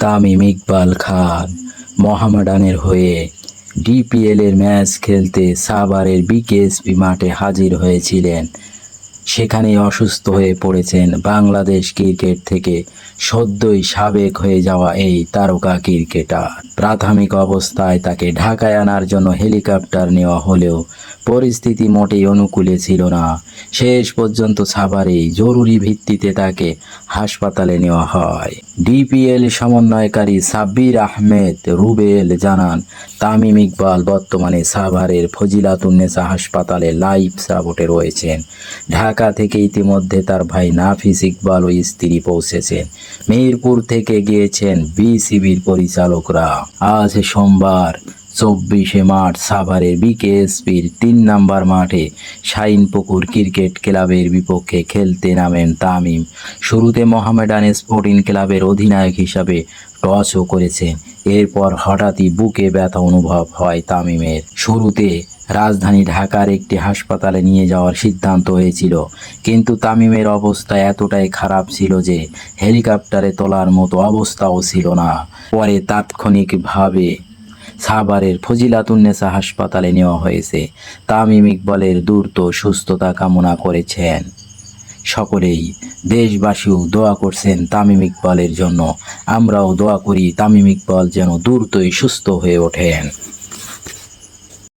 তামিম ইকবাল খান মোহামেডানের হয়ে ডিপিএলের ম্যাচ খেলতে সাভারের বিকেএসপি মাঠে হাজির হয়েছিলেন সেখানে অসুস্থ হয়ে পড়েছেন বাংলাদেশ ক্রিকেট থেকে সদ্যই সাবেক হয়ে যাওয়া এই তারকা ক্রিকেটার। প্রাথমিক অবস্থায় তাকে ঢাকায় আনার জন্য হেলিকপ্টার নেওয়া হলেও পরিস্থিতি মোটেই অনুকূলে ছিল না। শেষ পর্যন্ত সাভারেই জরুরি ভিত্তিতে তাকে হাসপাতালে নেওয়া হয়। ডিপিএল সমন্বয়কারী সাব্বির আহমেদ রুবেল জানান, তামিম ইকবাল বর্তমানে সাভারের ফজিলাতুন্নেসা হাসপাতালে লাইফ সাপোর্টে রয়েছেন। ঢাকা থেকে ইতিমধ্যে তার ভাই নাফিস ইকবাল ও স্ত্রী পৌঁছেছেন। মেহেরপুর থেকে গিয়েছেন বিসিবির পরিচালকরা। আজ সোমবার চব্বিশে মার্চ সাভারের বিকেএসপির তিন নাম্বার মাঠে শাইনপুকুর ক্রিকেট ক্লাবের বিপক্ষে খেলতে নামেন তামিম। শুরুতে মোহামেডান স্পোর্টিং ক্লাবের অধিনায়ক হিসাবে টসও করেছেন। এরপর হঠাৎই বুকে ব্যথা অনুভব হয় তামিমের। শুরুতে রাজধানী ঢাকার একটি হাসপাতালে নিয়ে যাওয়ার সিদ্ধান্ত হয়েছিল, কিন্তু তামিমের অবস্থা এতটাই খারাপ ছিল যে হেলিকপ্টারে তোলার মতো অবস্থাও ছিল না। পরে তাৎক্ষণিকভাবে সাভারের ফজিলাতুন্নেসা হাসপাতালে নেওয়া হয়েছে। তামিম ইকবালের দ্রুত সুস্থতা কামনা করেছেন। সকলেই দেশবাসীও দোয়া করছেন তামিম ইকবালের জন্য। আমরাও দোয়া করি তামিম ইকবাল যেন দ্রুতই সুস্থ হয়ে ওঠেন।